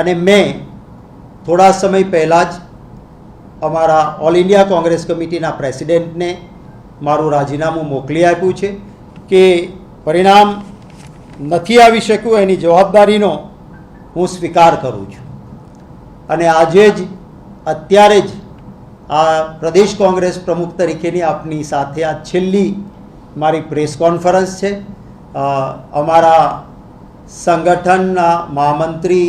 અને મેં થોડા સમય પહેલાં જ અમારા ઓલ ઇન્ડિયા કોંગ્રેસ કમિટીના પ્રેસિડેન્ટને મારું રાજીનામું મોકલી આપ્યું છે કે પરિણામ નથી આવી શક્યું, એની જવાબદારીનો હું સ્વીકાર કરું છું. અને આજે જ, અત્યારે જ આ પ્રદેશ કોંગ્રેસ પ્રમુખ તરીકેની આપની સાથે આ છેલ્લી મારી પ્રેસ કોન્ફરન્સ છે. અમારા સંગઠનના મહામંત્રી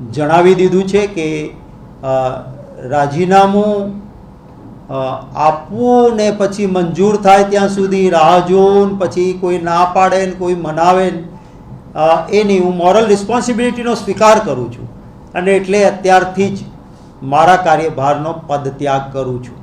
જણાવી દીધું છે કે રાજીનામું આપવું ને પછી મંજૂર થાય ત્યાં સુધી રાહ જોઉં પછી કોઈ ના પાડે ને કોઈ મનાવે એની હું મોરલ રિસ્પોન્સિબિલિટીનો સ્વીકાર કરું છું. અને એટલે અત્યારથી જ મારા કાર્યભારનો પદત્યાગ કરું છું.